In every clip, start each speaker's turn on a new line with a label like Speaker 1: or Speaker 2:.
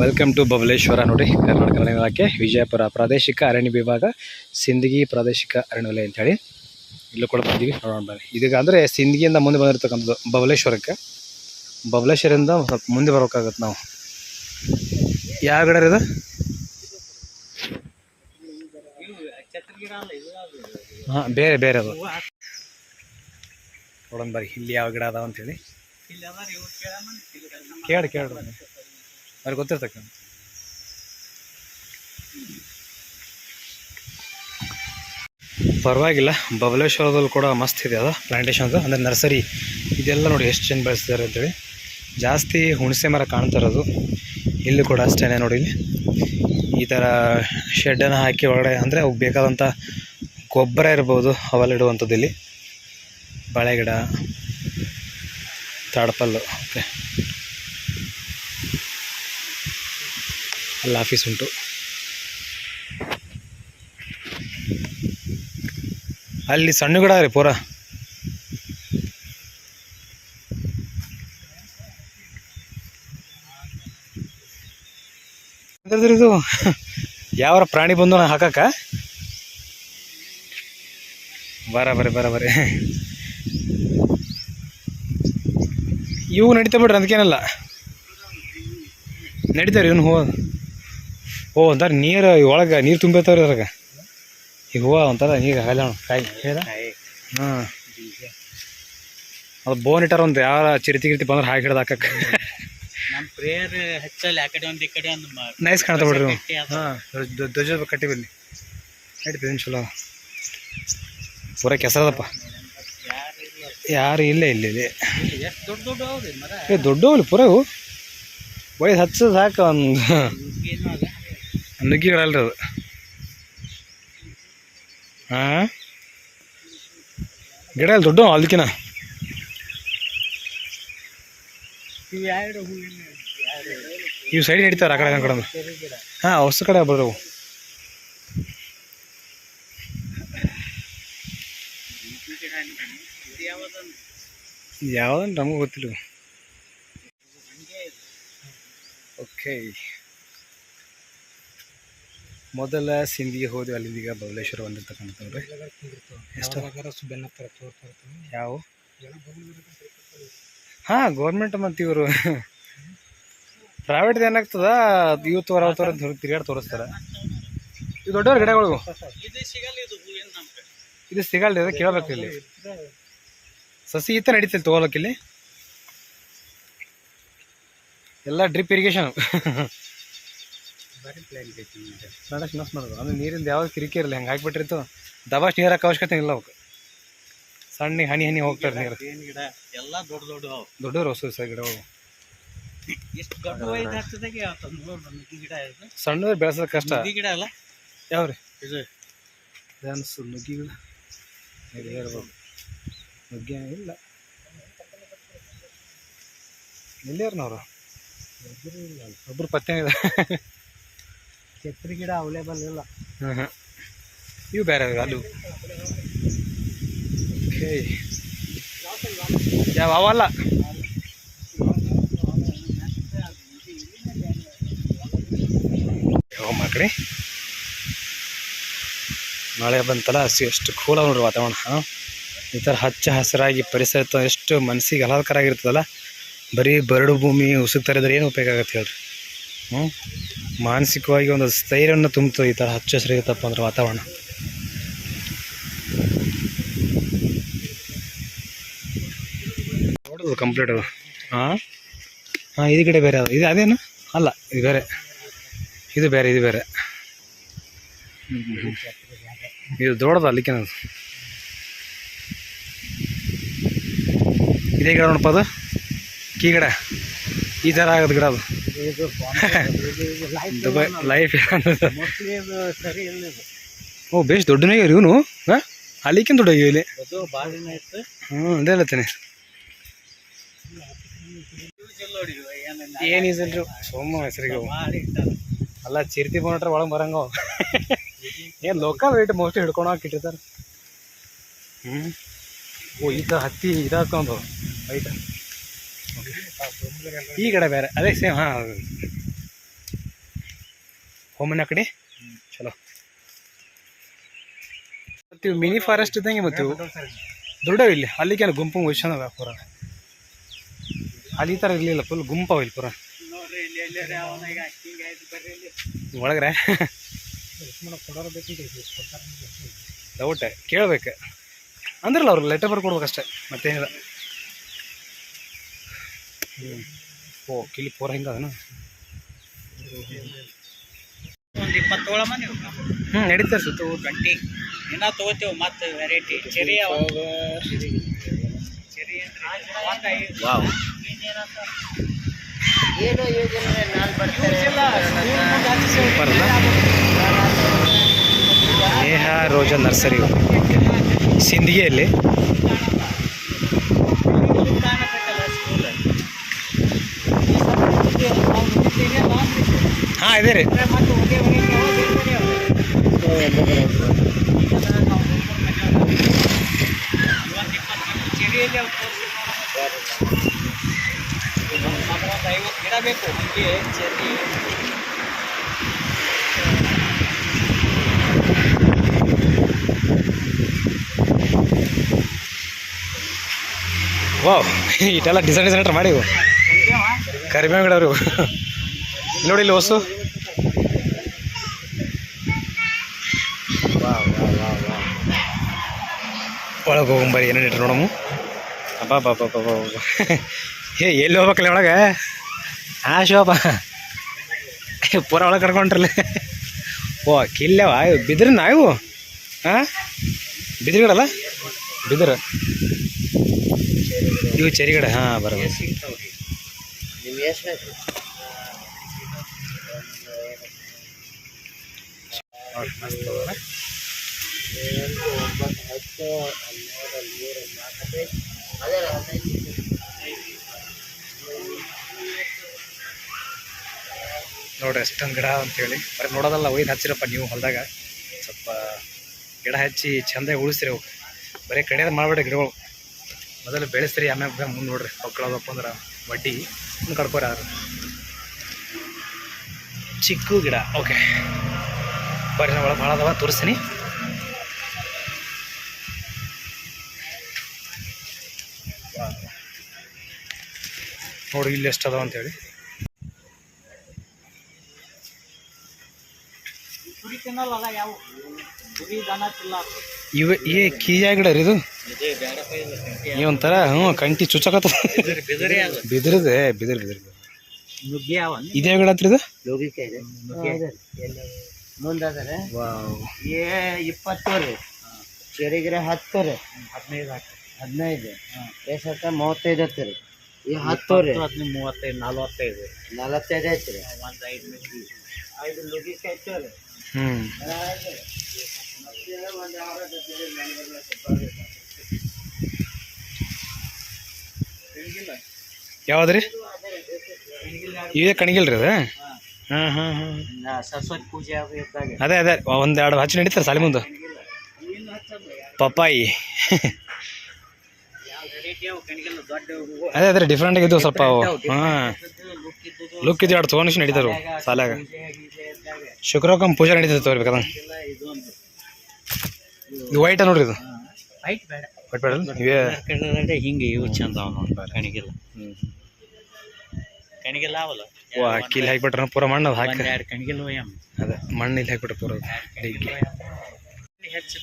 Speaker 1: Welcome to Babaleshwar ನೋಡಿ. ಕರ್ನಾಟಕ ಅರಣ್ಯ ಇಲಾಖೆ, ವಿಜಯಪುರ ಪ್ರಾದೇಶಿಕ ಅರಣ್ಯ ವಿಭಾಗ, ಸಿಂದಗಿ ಪ್ರಾದೇಶಿಕ ಅರಣ್ಯ ವಲಯ ಅಂತೇಳಿ ಇಲ್ಲೂ ಕೂಡ ಬಂದೀವಿ ನೋಡೋಣ ಬನ್ನಿ. ಇದೀಗ ಅಂದರೆ ಸಿಂದಗಿಯಿಂದ ಮುಂದೆ ಬಂದಿರತಕ್ಕಂಥದ್ದು ಬಬಲೇಶ್ವರಕ್ಕೆ ಬಬಲೇಶ್ವರಿಂದ ಸ್ವಲ್ಪ ಮುಂದೆ ಬರ್ಬೇಕಾಗತ್ತೆ ನಾವು. ಯಾವ ಗಿಡ ಇದು? ಹಾಂ, ಬೇರೆ ಬೇರೆ ಅದು. ನೋಡೋಣ ಬರ್ರಿ ಇಲ್ಲಿ ಯಾವ ಗಿಡ ಅದಾವ ಅಂತೇಳಿ ಕೇಳಿ ಕೇಳ್ರಿ. ಅವ್ರಿಗೆ ಗೊತ್ತಿರ್ತಕ್ಕಂಥ. ಪರವಾಗಿಲ್ಲ, ಬಬಲೇಶ್ವರದಲ್ಲಿ ಕೂಡ ಮಸ್ತ್ ಇದೆ ಅದು ಪ್ಲಾಂಟೇಶನ್ಸ್ ಅಂದರೆ ನರ್ಸರಿ, ಇದೆಲ್ಲ ನೋಡಿ ಎಷ್ಟು ಚೆಂದ ಬೆಳೆಸ್ತಿದ್ದಾರೆ ಅಂತೇಳಿ. ಜಾಸ್ತಿ ಹುಣಸೆ ಮರ ಕಾಣ್ತಾ ಇರೋದು, ಇಲ್ಲೂ ಕೂಡ ಅಷ್ಟೇ ನೋಡಿ ಇಲ್ಲಿ. ಈ ಥರ ಶೆಡ್ಡನ್ನು ಹಾಕಿ ಒಳಗಡೆ, ಅಂದರೆ ಅವು ಬೇಕಾದಂಥ ಗೊಬ್ಬರ ಇರ್ಬೋದು, ಅವೆಲ್ಲ ಇಡುವಂಥದ್ದು ಇಲ್ಲಿ. ಬಾಳೆಗಿಡ, ತಾಡ್ಪಲ್ಲು ಓಕೆ ಅಲ್ಲಿ ಆಫೀಸ್ ಉಂಟು. ಅಲ್ಲಿ ಸಣ್ಣ ಗಿಡ ರೀ ಪೂರ ಇದು ಯಾವ ಪ್ರಾಣಿ ಬಂದು ನಾ ಹಾಕಕ್ಕ? ಬರ, ಬರೀ ಬರ, ಬರೀ. ಇವು ನಡೀತಾ ಬಿಡ್ರಿ, ಅದಕ್ಕೇನಲ್ಲ. ನಡೀತಾವ್ರಿ ಇವನು ಹೂವು ಓ ಒಂಥರ ನೀರು ಒಳಗೆ ನೀರು ತುಂಬಿರ್ತಾವ್ರಿ ಅದ್ರಾಗ. ಈಗ ಹೂವು ಒಂಥರ ನೀರು ಆಗಲ್ಲ ಕಾಯಿ. ಹಾಂ. ಅದು ಬೋನ್ ಇಟ್ಟಾರ ಒಂದು ಯಾರ ಚಿರಿತಿ ಗಿರ್ತಿ ಬಂದ್ರೆ ಹಾಕಿ ಹಿಡ್ದು ಹಾಕಕ್ಕೆ
Speaker 2: ನಮ್ಮ ಪ್ರೇಯರ್ ಹೆಚ್ಚಲ್ಲಿ ಆ ಕಡೆ ಒಂದು ಈ ಕಡೆ ಒಂದು
Speaker 1: ನೈಸ್ ಕಾಣ್ತಾ ಬಿಡ್ರಿ. ಹಾಂ ಧ್ವಜ ಕಟ್ಟಿ ಬನ್ನಿ ನಡೀತದೆ ಚಲೋ ಪೂರ ಕೆಸರದಪ್ಪ.
Speaker 2: ಯಾರು ಇಲ್ಲ.
Speaker 1: ಇಲ್ಲೇ ಇಲ್ಲ.
Speaker 2: ದೊಡ್ಡ ದೊಡ್ಡ
Speaker 1: ಪೂರ ವಯಸ್ಸು ಹಚ್ಚದು ಸಾಕು ಒಂದು ನುಗ್ಗಿಗಳಲ್ರಿ ಅದು. ಹಾ ಗಿಡ ಅಲ್ಲಿ ದೊಡ್ಡ ಅದಕ್ಕಿನ
Speaker 2: ಇವ್
Speaker 1: ಸೈಡ್ ಹಿಡಿತಾರ ಆ ಕಡೆ ಕಡೆ ಹಾ, ಹೊಸ ಕಡೆ
Speaker 2: ಯಾವ್ದಂದ್ರೆ
Speaker 1: ಯಾವುದಂತ ನಮಗೂ ಗೊತ್ತಿಲ್ಲ. ಓಕೆ ಮೊದಲ ಸಿಂಧಿಗೆ ಹೋದ್ವಿ ಅಲ್ಲಿಂದ ಈಗ ಬಬಲೇಶ್ವರ ಬಂದಿರ್ತಕ್ಕಂಥವ್ರಿ ಎಷ್ಟು ಯಾವ? ಹಾಂ ಗೌರ್ಮೆಂಟ್ ಮತ್ತು ಇವರು. ಪ್ರೈವೇಟ್ ಏನಾಗ್ತದ? ಯೂತ್ ವರ ಅವ್ರ ತಿರುಗಾಡಿ ತೋರಿಸ್ತಾರೆ. ಇದು ದೊಡ್ಡವ್ರ ಗಿಡಗಳು.
Speaker 2: ಇದು ಸಿಗಲ್ಲ ಇದು
Speaker 1: ಕೇಳಬೇಕು ಇಲ್ಲಿ. ಸಸಿ ಈತ ನಡೀತಿಲ್ಲ ತಗೋಲಕ್ಕಿಲ್ಲಿ ಇಲ್ಲಿ. ಎಲ್ಲ ಡ್ರಿಪ್ ಇರಿಗೇಷನ್ ನಡಸ್ ನಸ್ ಮಾಡೋದು ಅಂದ್ರೆ ನೀರಿಂದ ಯಾವ ಕಿರಿಕಿ ಇರಲಿ ಹಂಗೆ ಹಾಕ್ಬಿಟ್ಟಿರ್ತು ದಬಾಶ್ ನೀರು ಹಾಕೋ ಅವಶ್ಯಕತೆ ಇಲ್ಲ ಅವಕ್ಕೆ ಸಣ್ಣ ಹನಿ ಹನಿ ಹೋಗ್ತಾರೆ ನೀರು.
Speaker 2: ಗಿಡ ಎಲ್ಲಾ ದೊಡ್ಡ ದೊಡ್ಡ
Speaker 1: ದೊಡ್ಡವ್ರು ಹೊಸ ಹೊಸ ಗಿಡಗಳು ಸಣ್ಣವ್ರು ಬೆಳೆಸೋದು ಕಷ್ಟ.
Speaker 2: ಗಿಡ ಅಲ್ಲ?
Speaker 1: ಯಾವ್ರಿ?
Speaker 2: ಇದು.
Speaker 1: ನುಗ್ಗಿ ಗಿಡ. ಹೇಳ್ಬೋದು. ನುಗ್ಗಿ ಇಲ್ಲ. ಎಲ್ಲಿಯಾರನವ್ರು ಒಬ್ರು ಪತ್ತೆ ಇದೆ
Speaker 2: ಛತ್ರಿ ಗಿಡ ಅವೈಲೇಬಲ್ ಇಲ್ಲ.
Speaker 1: ಹಾಂ ಹಾಂ ಇವು ಬೇರೆ ಅದು. ಯಾವ, ಅವಲ್ಲ? ಮಳೆ ಬಂತಲ್ಲ, ಹಸಿ, ಎಷ್ಟು ಕೂಲ ನೋಡ್ರಿ ವಾತಾವರಣ, ಹಾಂ? ಈ ಥರ ಹಚ್ಚ ಹಸಿರಾಗಿ ಪರಿಸರ ಎಷ್ಟು ಮನಸ್ಸಿಗೆ ಆಹ್ಲಾದಕರ ಆಗಿರ್ತದಲ್ಲ. ಬರೀ ಬರಡು ಭೂಮಿ, ಉಸುಕ್ ತರಿದ್ರೆ ಏನು ಉಪಯೋಗ ಆಗುತ್ತೆ ಹೇಳ್ರಿ. ಮಾನಸಿಕವಾಗಿ ಒಂದು ಸ್ಥೈರ್ಯವನ್ನು ತುಂಬ್ತು ಈ ಥರ ಹಚ್ಚ ಹಸಿರಾಗಿತ್ತಪ್ಪ ಅಂದ್ರೆ ವಾತಾವರಣ. ನೋಡೋದು ಕಂಪ್ಲೀಟ್ ಅದು ಹಾಂ? ಹಾಂ ಇದು ಕಡೆ ಬೇರೆ ಅದು. ಇದು ಅದೇನು? ಅಲ್ಲ ಇದು ಬೇರೆ. ಇದು ಬೇರೆ ಇದು ಬೇರೆ. ಇದು ದೊಡ್ಡದು ಅಲ್ಲಿಕ್ಕೆ ನಾನು ಇದೇ ಗಿಡ ನೋಡಪ್ಪ ಅದು? ಕೀ ಗಿಡ. ಈ ಥರ ಆಗೋದು ಗಿಡ ಅದು.
Speaker 2: ಇದು
Speaker 1: ದುಬೈ ಲೈಫ್
Speaker 2: ಮೋಸ್ಟ್ಲಿ ಇದು ಸರಿ ಇಲ್ಲ ಇದು.
Speaker 1: ಓ ಬೇಸ್ ದೊಡ್ಡನೇ ಇವನು? ಹಾಂ? ಅಲ್ಲಿಕ್ಕಿಂತ ದೊಡ್ಡ ಇಲ್ಲಿ?
Speaker 2: ಅದು ಬಾಳಿನ ಇತ್ತು.
Speaker 1: ಹ್ಞೂ ಅದೇ
Speaker 2: ಏನಿಲ್ಲ.
Speaker 1: ಏನು ಈಸಲ್ರಿ ಸೋಮ ಹೆಸರಿಗೆ. ಅಲ್ಲ ಚಿರ್ತಿ ಬಂದ್ರೆ ಒಳಗೆ ಬರಂಗ. ಏನ್ ಲೋಕಲ್ ರೇಟ್ ಮೋಸ್ಟ್ಲಿ ಹಿಡ್ಕೊಂಡು ಹಾಕಿಟ್ಟಿರ್ತಾರೆ ಹ್ಞೂ ಓ ಈಗ ಹತ್ತಿ ಇದಾಕೊಂಡು ವೈಟ್ ಈ ಕಡೆ ಬೇರೆ, ಅದೇ ಸೇಮ್ ಹಾಂ. ಹೋಮನ ಕಡೆ? ಚಲೋ. ಮತ್ತು ಮಿನಿ ಫಾರೆಸ್ಟ್ ಇದ್ದಂಗೆ ಮತ್ತು ದೊಡ್ಡ ಇಲ್ಲಿ. ಅಲ್ಲಿಗೆ ಗುಂಪು ವೈಶಾನವ ಪೂರ. ಅಲ್ಲಿ ಈ ಥರ ಇರಲಿಲ್ಲ ಫುಲ್ ಗುಂಪವ ಇಲ್ಲಿ ಪೂರ. ಒಳಗ್ರೆ? ಡೌಟ್ ಕೇಳ್ಬೇಕು. ಅಂದ್ರಲ್ಲ ಅವ್ರಿಗೆ ಲೆಟರ್ ಬರ್ಕೊಡ್ಬೇಕಷ್ಟೇ ಕೊಡ್ಬೇಕಷ್ಟೇ, ಮತ್ತೇನಿಲ್ಲ. ಓ ಕಿಲಿ ಪೂರ ಹಿಂಗ ಅದನ?
Speaker 2: ಒಂದು ಇಪ್ಪತ್ತು ತೊಗೊಳಮ್ಮ ನೀವು.
Speaker 1: ಹ್ಞೂ ನಡೀತಾರೆ ಸುತ್ತ
Speaker 2: ಟ್ವೆಂಟಿ ಇನ್ನ ತಗೋತೀವಿ ಮತ್ತೆ ವೆರೈಟಿ ಚೆರಿ ಚೆರಿ
Speaker 3: ಏನು ಯೋಜನೆ
Speaker 1: ಸೂಪರ್ ಅಲ್ಲ ನೇಹ ರೋಜಾ ನರ್ಸರಿ. ಸಿಂಧಿಗೆಯಲ್ಲಿ
Speaker 2: ಕಾಣಬೇಕಲ್ಲ ಸ್ಕೂಲ್
Speaker 1: ಹಾಂ ಇದೆ ರೀ
Speaker 2: ಮತ್ತೆ ಒಂದೇ ಮನೆಗೆ ಬೇರೆ ಬೇರೆ ಅವ. ಒಂದು ಇಪ್ಪತ್ತು ಚೆರಿಯಲ್ಲಿ ಅವು ತೋರಿಸಿ ಒಂದು ಐವತ್ತು ಗಿಡ ಬೇಕು ನಿಮಗೆ ಚೆರಿ
Speaker 1: ವಾವ್ ಇಟ್ಟೆಲ್ಲ ಡಿಸೈನ್ ಡಿಸೈನ್ ಮಾಡಿ ಇವು ಕರಿಬೇವು ಗಿಡ ಇವು ಇಲ್ಲಿ ನೋಡಿ ಇಲ್ಲಿ ಹೊಸು. ಒಳಗೆ ಹೋಗಂಬರಿ ಏನೇನು ಇಟ್ರು ನೋಡಮು. ಅಬ್ಬಾ ಬಾ ಬಾ ಬಾ ಏ, ಎಲ್ಲಿ ಹೋಗ್ಬೇಕಲ್ಲ ಒಳಗೆ? ಹಾ, ಶಿವಪ್ಪ. ಪೂರ ಒಳಗೆ ಕರ್ಕೊಂಡ್ರಲ್ಲ. ಓ, ಕಿಲ್ಲವ? ಬಿದಿರು ನಾವು ಹಾಂ? ಬಿದಿರುಗಳಲ್ಲ ಬಿದಿರು. ಇವು ಚೆರಿ ಗಿಡ ಹಾಂ ಬರೋದು
Speaker 3: ಎಂಟು ಒಂಬತ್ತು ಹತ್ತು ಹನ್ನೆರಡು ಅದೇ
Speaker 1: ನೋಡ್ರಿ ಎಷ್ಟೊಂದು ಗಿಡ ಅಂತೇಳಿ. ಬರೀ ನೋಡೋದಲ್ಲ, ಒಯ್ದು ಹಚ್ಚಿರಪ್ಪ ನೀವು ಹೊಲದಾಗ. ಸ್ವಲ್ಪ ಗಿಡ ಹಚ್ಚಿ ಚಂದಾಗಿ ಉಳಿಸ್ರಿ ಅವು ಬರೀ ಕಡಿಯೋದು ಮಾಡಬೇಡಿ ಗಿಡಗಳು. ಮೊದಲು ಬೆಳೆಸ್ರಿ, ಆಮ್ಯಾಗ ಮುಂದೆ ನೋಡ್ರಿ. ಮಕ್ಕಳದಪ್ಪ ಅಂದ್ರೆ ಬಡ್ಡಿ ಕಡ್ಕೋರಿ ಆದ್ರೆ. ಚಿಕ್ಕು ಗಿಡ, ಓಕೆ. ಬರ್ರಿ ನಾ ಒಳಗೆ ಭಾಳ ಅದಾವ ತೋರಿಸ್ತೀನಿ. ನೋಡಿ ಇಲ್ಲಿ ಎಷ್ಟು ಅದಾವ ಅಂತೇಳಿ. ಇವ ಈ ಕೀಯ ಗಿಡ ರೀ ಇದು? ಈ ಒಂಥರ ಹ್ಞೂ ಕಂಟಿ ಚುಚ್ಚಕತ್ತ ಬಿದಿರಿದೆ ಬಿದಿರಿ ಬಿದಿರು. ಇದೇ ಗಿಡ ಹತ್ರ ಇದೆ.
Speaker 3: ಮುಂದಾದರೆ ಏ ಇಪ್ಪತ್ತು ರೀ. ಚೆರಿಗಿರ ಹತ್ತು ರೀ.
Speaker 2: ಹದಿನೈದು
Speaker 3: ಹದಿನೈದು. ಹತ್ತ ಮೂವತ್ತೈದು ಹತ್ತು ರೀ. ಈ ಹತ್ತು ರೀ.
Speaker 2: ಹದಿನೈದು ಮೂವತ್ತೈದು ನಲ್ವತ್ತೈದು.
Speaker 3: ನಲವತ್ತೈದು ಐತೆ ರೀ
Speaker 2: ಒಂದು ಐದು ಮಿನಿಟ್
Speaker 3: ಐದು ಲೋಗಿಕ ಐತೆ ರೀ.
Speaker 1: ಯಾವ್ದು ರೀ ಇವೇ ಕಣಗಿಲ್ರಿ ಅದು? ಹಾಂ ಹಾಂ ಹಾಂ
Speaker 2: ಸರಸ್ವತಿ ಪೂಜೆ ಅದು
Speaker 1: ಅದೇ ಅದೇ. ಒಂದೆರಡು ಎರಡು ಹಚ್ಚಿ ನಡೀತಾರೆ ಸಾಲಿ ಮುಂದೆ. ಪಪ್ಪಾಯಿ.
Speaker 2: ಕಣಿಗೆಲ್ಲ
Speaker 1: ಅದೇ ಅದೇ ಡಿಫ್ರೆಂಟ್ ಆಗಿದ್ದು ಸ್ವಲ್ಪ ಅವು. ಹಾಂ
Speaker 2: ಲುಕ್
Speaker 1: ಇದ್ದು ಎರಡು ತೊಗೊಂಡು ನಡೀತಾರೆ ಸಾಲಾಗ
Speaker 2: ಪೂಜೆ ಗೀಜೆ
Speaker 1: ಪೂಜೆ ನಡೀತದೆ ತೋರಿ
Speaker 2: ಇದು
Speaker 1: ವೈಟ ನೋಡ್ರಿ ಇದು?
Speaker 2: ವೈಟ್ ಬೇಡ.
Speaker 1: ವೈಟ್ ಬೇಡ ಇವೇ
Speaker 2: ಕಡೆ ಹಿಂಗೆ ಇವು ಚಂದ ಅವ ನೋಡಿ ಕಣಿಗೆಲ್ಲ
Speaker 1: ಲಾವಲ್ಲ ಓ ಹಾಕಿಬಿಟ್ರೆ ಪೂರ ಮಣ್ಣು ಅದು ಹಾಕಿ.
Speaker 2: ಎರಡು ಒಯ್ಯಮ್ಮ
Speaker 1: ಅದೇ ಮಣ್ಣು ಇಲ್ಲಿ ಹಾಕಿಬಿಟ್ರೆ ಪೂರ
Speaker 2: ಹೆಚ್ಚು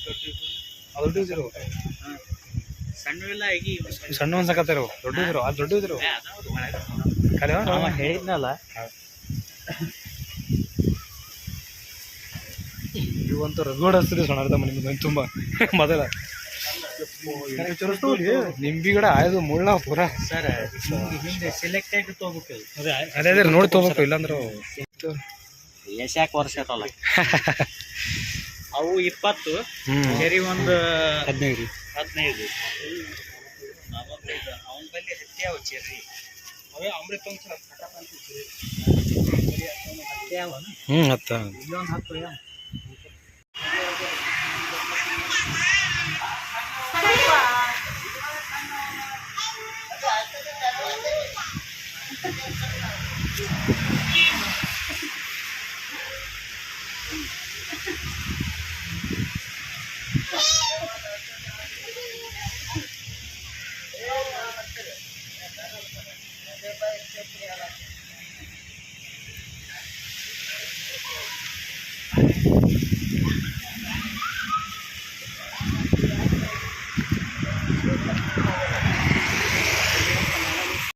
Speaker 2: ಸಣ್ಣವೆಲ್ಲ ಆಗಿ ಸಣ್ಣ
Speaker 1: ಒಂದು ಸಾಕತ್ತಾರ ದೊಡ್ಡ ಇದ್ರು ಅದು ದೊಡ್ಡ ಇದ್ರು
Speaker 2: ಹೇಳಿದ್ನಲ್ಲ?
Speaker 1: ಇವಂತೂ ರಗೋಡ್ ಹಸ್ತಿದೆ ಸಣ್ಣ ಮನೆ ಮನೆ ತುಂಬ ಮೊದಲ. ನಿಂಬಿ ಗಿಡ ಆಯ್ದು ಮುಳ್ಳ ಪೂರ.
Speaker 2: ಸರ್ ಹಿಂದೆ ಸೆಲೆಕ್ಟೆಡ್ ತೊಗೋಬೇಕು
Speaker 1: ಅದೇ. ಅದೇ ನೋಡಿ ತೊಗೋಬೇಕು ಇಲ್ಲಾಂದ್ರೆ
Speaker 2: ಎಷ್ಟಾಕ್ ವರ್ಷ ಇರಲ್ಲ? ಅವು ಇಪ್ಪತ್ತು ಸರಿ ಒಂದು
Speaker 1: ಹದಿನೈದು.
Speaker 2: ಹದಿನೈದು. ಅವನ ಬಲ್ಲಿ ಹತ್ತಿ ಅವು ಚೆರ್ರಿ ಅವೇ. ಅಮೃತ
Speaker 1: ಹ್ಞೂ ಹತ್ತ
Speaker 2: ಇಲ್ಲೊಂದು ಹತ್ತು ಯಾವ